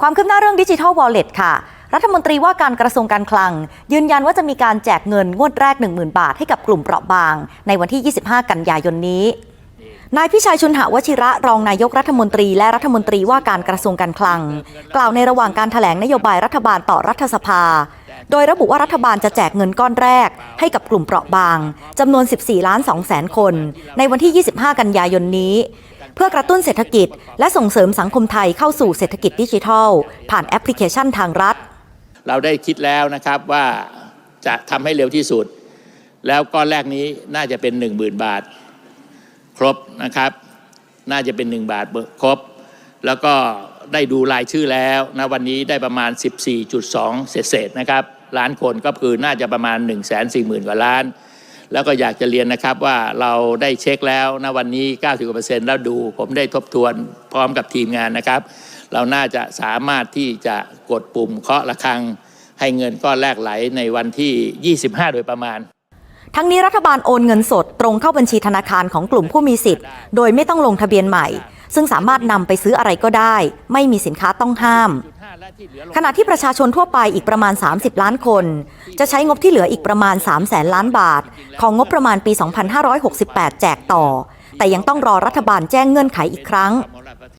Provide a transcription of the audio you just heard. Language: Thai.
ความคืบหน้าเรื่องดิจิทัลวอลเล็ตค่ะ รัฐมนตรีว่าการกระทรวงการคลัง ยืนยันว่าจะมีการแจกเงินงวดแรก 10,000 บาทให้กับกลุ่มเปราะบาง ในวันที่ 25 กันยายนนี้ นายพิชัยชุนหวชิระรองนายกรัฐมนตรีและรัฐมนตรีว่าการกระทรวงการคลัง กล่าวในระหว่างการถแถลงนโยบายรัฐบาลต่อรัฐสภา โดยระบุว่ารัฐบาลจะแจกเงินก้อนแรก ให้กับกลุ่มเปราะบางจำนวน 14 ล้าน2แสนคน ในวันที่ 25 กันยายนนี้ เพื่อกระตุ้นเศรษฐกิจ และส่งเสริมสังคมไทยเข้าสู่เศรษฐกิจดิจิทัล ผ่านแอปพลิเคชันทางรัฐ เราได้คิดแล้วนะครับว่าจะทำให้เร็วที่สุด แล้วก้อนแรกนี้น่าจะเป็น 1 0,000 บาท ครบนะครับ น่าจะเป็น 1 บาทครบ แล้วก็ได้ดูรายชื่อแล้วนะวันนี้ได้ประมาณ 14.2 เศษๆนะครับล้านคนก็คือน่าจะประมาณ 1 4 0 0 0 0 กว่าล้าน แล้วก็อยากจะเรียนนะครับว่าเราได้เช็คแล้วนะวันนี้ 90%แล้วดูผมได้ทบทวนพร้อมกับทีมงานนะครับ เราน่าจะสามารถที่จะกดปุ่มเคาะระฆัง ให้เงินก้อนแรกไหลในวันที่ 25 โดยประมาณทั้งนี้รัฐบาลโอนเงินสดตรงเข้าบัญชีธนาคารของกลุ่มผู้มีสิทธิ์ โดยไม่ต้องลงทะเบียนใหม่ ซึ่งสามารถนำไปซื้ออะไรก็ได้ ไม่มีสินค้าต้องห้าม ขณะที่ประชาชนทั่วไปอีกประมาณ 30 ล้านคน จะใช้งบที่เหลืออีกประมาณ3แสนล้านบาท ของงบประมาณปี 2568 แจกต่อ แต่ยังต้องรอรัฐบาลแจ้งเงื่อนไขอีกครั้ง